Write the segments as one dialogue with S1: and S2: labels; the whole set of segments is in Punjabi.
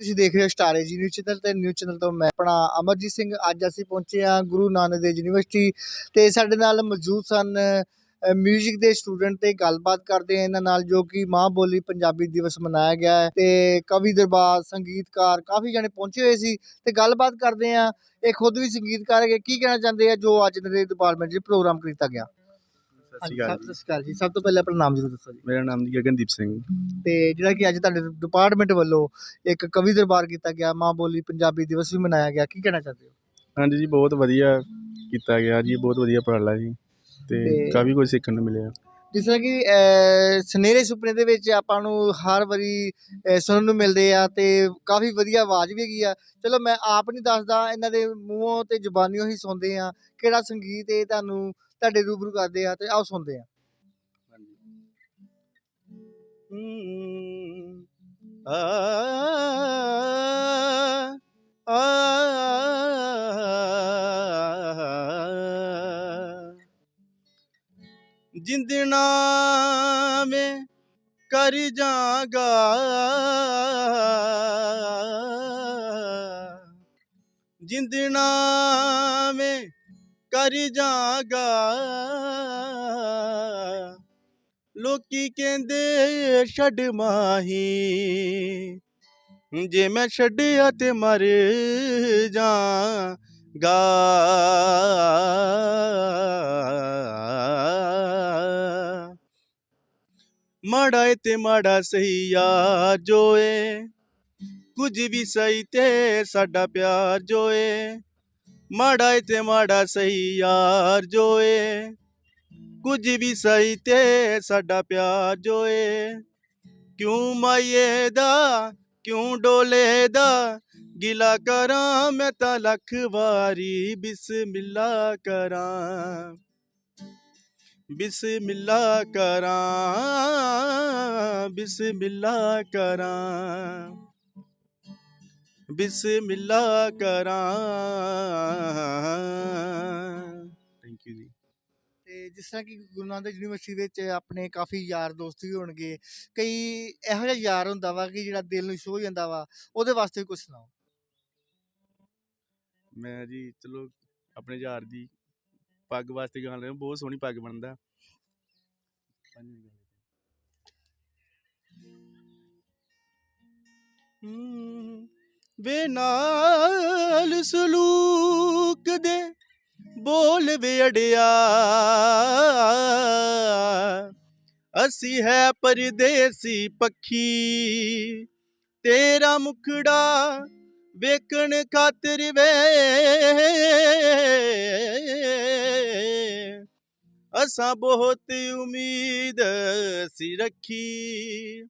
S1: ਤੁਸੀਂ ਦੇਖ ਰਹੇ ਹੋ ਸਟਾਰੇ ਜੀ ਨਿਊਜ਼ ਚੈਨਲ ਤੇ ਨਿਊਜ਼ ਚੈਨਲ ਤੋਂ ਮੈਂ ਆਪਣਾ ਅਮਰਜੀਤ ਸਿੰਘ। ਅੱਜ ਅਸੀਂ ਪਹੁੰਚੇ ਹਾਂ ਗੁਰੂ ਨਾਨਕ ਦੇਵ ਯੂਨੀਵਰਸਿਟੀ ਤੇ ਸਾਡੇ ਨਾਲ ਮੌਜੂਦ ਸਨ ਮਿਊਜ਼ਿਕ ਦੇ ਸਟੂਡੈਂਟ ਤੇ ਗੱਲਬਾਤ ਕਰਦੇ ਆ ਇਹਨਾਂ ਨਾਲ, ਜੋ ਕਿ ਮਾਂ ਬੋਲੀ ਪੰਜਾਬੀ ਦਿਵਸ ਮਨਾਇਆ ਗਿਆ ਹੈ ਤੇ ਕਵੀ, ਦਰਬਾਰ, ਸੰਗੀਤਕਾਰ ਕਾਫੀ ਜਣੇ ਪਹੁੰਚੇ ਹੋਏ ਸੀ ਤੇ ਗੱਲਬਾਤ ਕਰਦੇ ਆ ਇਹ ਖੁਦ ਵੀ ਸੰਗੀਤਕਾਰ ਹੈਗੇ, ਕੀ ਕਹਿਣਾ ਚਾਹੁੰਦੇ ਆ ਜੋ ਅੱਜ ਦੇ ਡਿਪਾਰਟਮੈਂਟ 'ਚ ਪ੍ਰੋਗਰਾਮ ਕੀਤਾ ਗਿਆ?
S2: ਸਤਿ ਸ਼੍ਰੀ ਅਕਾਲ
S1: ਸਤਿ ਸ਼੍ਰੀ ਅਕਾਲ ਜੀ। ਸਭ ਤੋਂ ਪਹਿਲਾਂ ਆਪਣਾ ਨਾਮ ਜ਼ਰੂਰ ਦੱਸੋ ਜੀ।
S2: ਮੇਰਾ ਨਾਮ ਜੀ ਗਗਨਦੀਪ ਸਿੰਘ।
S1: ਤੇ ਜਿਹੜਾ ਕਿ ਅੱਜ ਤੁਹਾਡੇ ਡਿਪਾਰਟਮੈਂਟ ਵੱਲੋਂ ਇੱਕ ਕਵੀ ਦਰਬਾਰ ਕੀਤਾ ਗਿਆ ਮਾਂ ਬੋਲੀ ਪੰਜਾਬੀ ਦਿਵਸ ਵੀ ਮਨਾਇਆ ਗਿਆ। ਕੀ ਕਹਿਣਾ ਚਾਹੁੰਦੇ ਹੋ?
S2: ਹਾਂਜੀ ਜੀ ਬਹੁਤ ਵਧੀਆ ਕੀਤਾ ਗਿਆ ਜੀ ਬਹੁਤ ਵਧੀਆ ਉਪਰਾਲਾ ਜੀ। ਤੇ
S1: ਤੇ-
S2: ਕਾਫੀ ਕੁਝ ਸਿੱਖਣ ਨੂੰ ਮਿਲਿਆ।
S1: ਜਿਸ ਤਰ੍ਹਾਂ ਕਿ ਅਹ, ਸੁਨਹਿਰੇ ਸੁਪਨੇ ਦੇ ਵਿੱਚ ਆਪਾਂ ਨੂੰ ਹਰ ਵਾਰੀ ਅਹ, ਸੁਣਨ ਨੂੰ ਮਿਲਦੇ ਆ ਤੇ ਕਾਫੀ ਵਧੀਆ ਆਵਾਜ਼ ਵੀ ਹੈਗੀ ਆ ਚਲੋ ਮੈਂ ਆਪ ਨਹੀਂ ਦੱਸਦਾ ਇਹਨਾਂ ਦੇ ਮੂੰਹੋਂ ਤੇ ਜ਼ੁਬਾਨੀਆਂ ਹੀ ਸੁਣਦੇ ਆ ਕਿਹੜਾ ਸੰਗੀਤ ਇਹ ਤੁਹਾਨੂੰ ਤੁਹਾਡੇ ਰੂਬਰੂ ਕਰਦੇ ਆ ਤੇ ਆਓ ਸੁਣਦੇ ਆ
S2: ਜਿੰਦਣਾ ਮੈਂ ਕਰ ਜਾਗਾ। ਜਿੰਦਣਾ ਮੈਂ ਕਰ ਜਾਗਾ। ਲੋਕੀ ਕਹਿੰਦੇ, ਛੱਡ ਮਾਹੀ। ਜੇ ਮੈਂ ਛੱਡਿਆ ਤੇ ਮਰ ਜਾਗਾ। ਮਾੜਾ ਏ ਤੇ ਮਾੜਾ ਸਹੀ ਆ ਜੋਏ। ਕੁਝ ਵੀ ਸਹੀ ਤੇ ਸਾਡਾ ਪਿਆਰ ਜੋਏ। ਮਾੜਾ ਏ ਤੇ ਮਾੜਾ ਸਹੀ ਯਾਰ ਜੋਏ। ਕੁਝ ਵੀ ਸਹੀ ਤੇ ਸਾਡਾ ਪਿਆਰ ਜੋਏ। ਕਿਉਂ ਮਾਈਏ ਦਾ, ਕਿਉਂ ਡੋਲੇ ਦਾ? ਗਿਲਾ ਕਰਾਂ ਮੈਂ ਤਾਂ ਲੱਖ ਵਾਰੀ ਬਿਸਮਿਲ੍ਲਾ ਕਰਾਂ। ਬਿਸਮਿਲ੍ਲਾ ਕਰਾਂ ਬਿਸਮਿਲ੍ਲਾ ਕਰਾਂ ਬਿਸਮਿਲ੍ਲਾ ਕਰਾਂ। ਥੈਂਕ ਯੂ ਜੀ।
S1: ਤੇ ਜਿਸ ਤਰ੍ਹਾਂ ਕਿ ਗੁਰੂ ਨਾਨਕ ਯੂਨੀਵਰਸਿਟੀ ਵਿੱਚ ਆਪਣੇ ਕਾਫੀ ਯਾਰ ਦੋਸਤ ਵੀ ਹੋਣਗੇ ਕਈ ਇਹੋ ਜਿਹਾ ਯਾਰ ਹੁੰਦਾ ਵਾ ਕਿ ਜਿਹੜਾ ਦਿਲ ਨੂੰ ਛੋਹ ਜਾਂਦਾ ਵਾ ਉਹਦੇ ਵਾਸਤੇ ਵੀ ਕੁਝ ਸੁਣਾਓ।
S2: ਮੈਂ ਜੀ ਚਲੋ ਆਪਣੇ ਯਾਰ ਦੀ ਪੱਗ ਵਾਸਤੇ ਗਾਣ ਰਿਹਾ ਬਹੁਤ ਸੋਹਣੀ ਪੱਗ ਬਣਦਾ। ਵੇ ਨਾਲ ਸਲੂਕ ਦੇ ਬੋਲ ਵੇੜਿਆ ਅਸੀਂ ਹੈ ਪਰਦੇਸੀ ਪੱਖੀ ਤੇਰਾ ਮੁਖੜਾ ਵੇਖਣ ਖਾਤਰ ਵੇ। ਅਸਾਂ ਬਹੁਤ ਉਮੀਦ ਸੀ ਰੱਖੀ।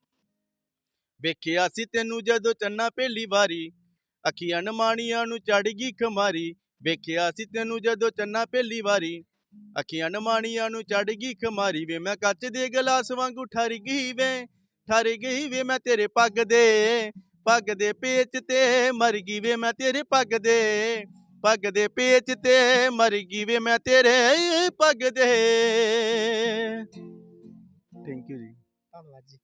S2: ਵੇਖਿਆ ਸੀ ਤੈਨੂੰ ਜਦੋਂ ਚੰਨਾ ਪਹਿਲੀ ਵਾਰੀ, ਅੱਖੀਆਂ ਨਮਾਣੀਆਂ ਨੂੰ ਚੜ ਗਈ ਖਮਾਰੀ। ਵੇਖਿਆ ਸੀ ਤੈਨੂੰ ਜਦੋਂ ਚੰਨਾ ਪਹਿਲੀ ਵਾਰੀ, ਅੱਖੀਆਂ ਨਮਾਣੀਆਂ ਨੂੰ ਚੜ ਗਈ ਖਮਾਰੀ। ਵੇ ਮੈਂ ਕੱਚ ਦੇ ਗਲਾਸ ਵਾਂਗੂ ਠਰ ਗਈ ਵੇ, ਠਰ ਗਈ ਵੇ ਮੈਂ ਤੇਰੇ ਪੱਗ ਦੇ ਪੱਗ ਦੇ ਪੇਚ ਤੇ ਮਰ ਗਈ ਵੇ ਮੈਂ ਤੇਰੇ ਪੱਗ ਦੇ। ਪੱਗ ਦੇ ਪੇਚ ਤੇ ਮਰ ਗਈ ਵੇ ਮੈਂ ਤੇਰੇ ਪੱਗ ਦੇ ਥੈਂਕ ਯੂ ਜੀ।
S1: ਧੰਨਵਾਦ ਜੀ।